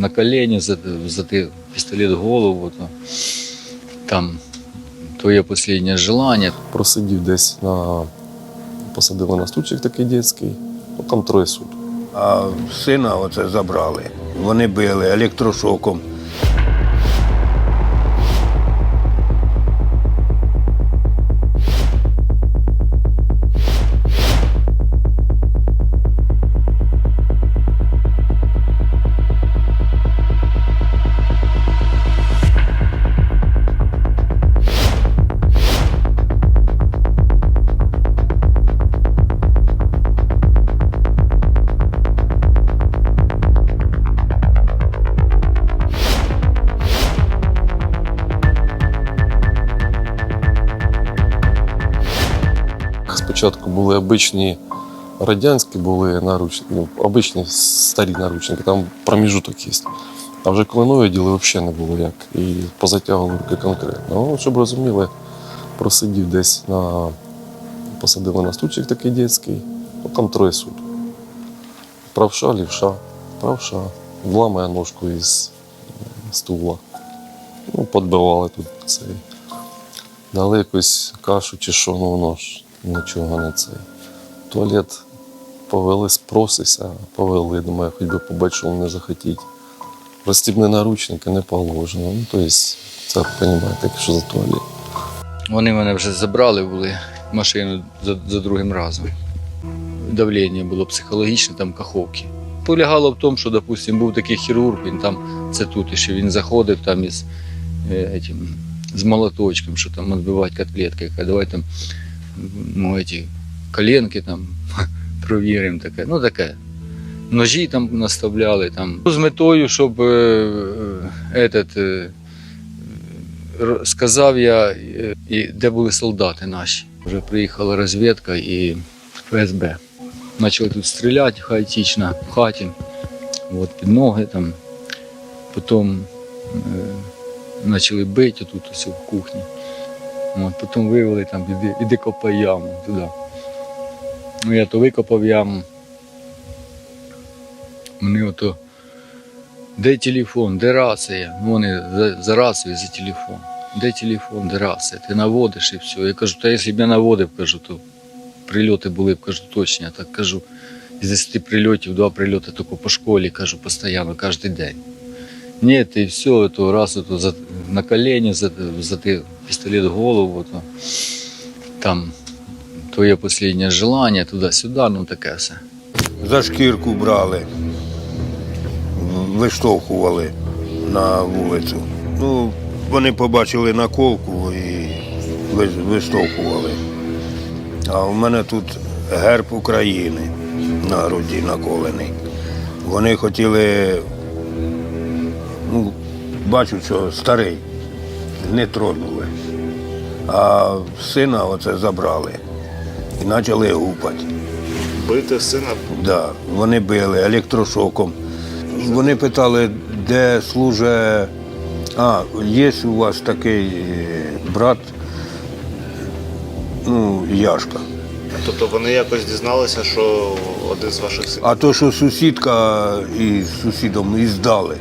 на колені, за, за ти пістолет в голову, то там твоє останнє желання. Просидів десь на посадили на стульчик такий дитячий, ну там троє суток. А сина оце забрали. Вони били електрошоком. Спочатку були обичні радянські були наручники, ну, обичні старі наручники, там проміжуток є. А вже коли діли взагалі не було як. І позатягували руки конкретно. Ну, щоб розуміли, просидів десь на посадили на стульчик такий дитячий, ну там троє суток. Правша, лівша, правша, вламає ножку із стула. Ну, подбивали тут цей. Дали якусь кашу чи що, ну воно ж нічого не цей. Туалет повели, спросися, повели, думаю, хоч би побачив, не захотіть. Розстібні наручники не положено. Ну, тобто, це розумієте, що за туалет. Вони мене вже забрали були машину за, за другим разом. Давлення було психологічне, там каховки. Полягало в тому, що, допустим, був такий хірург, він там, це тут, і що він заходив там із е, этим, з молоточком, що там відбивати котлетки, давай там ну, эти, коленки там провіримо, таке. Ну таке. Ножі там наставляли там. З метою, щоб е, е, этот, е, сказав я, е, і де були солдати наші. Вже приїхала розвідка і ФСБ. Почали тут стріляти хаотично в хаті, от, під ноги там. Потім е, почали бити тут ось в кухні. От, потім вивели там, іди, іди копай яму туди. Ну я то викопав яму. Мені ото де телефон, де рація? Ну, вони за, за рацію, за телефон. Де телефон, де рація? Ти наводиш і все. Я кажу, та якщо б я наводив, кажу, то прильоти були б, кажу, точно. Я так кажу, із 10 прильотів, два прильоти тільки по школі, кажу, постійно, кожен день. Ні, ти все, то раз то за, на колені, за, за ти пістолет в голову, то там твоє останнє желання, туди-сюди, ну таке все. За шкірку брали, виштовхували на вулицю. Ну, вони побачили наколку і виштовхували. А у мене тут герб України на груді наколений. Вони хотіли, ну, бачу, що старий, не тронули. А сина оце забрали і почали гупати. Бити сина Да, вони били електрошоком. Вони питали, де служить. А, є у вас такий е, брат, ну, Яшка. Тобто вони якось дізналися, що один з ваших синів А то, що сусідка із сусідом і здали,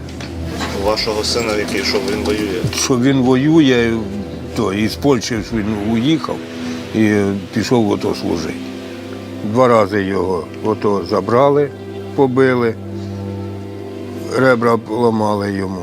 вашого сина, який що він воює. що він воює, то із Польщі він уїхав і пішов в ото служити. Два рази його ото забрали, побили, ребра поламали йому.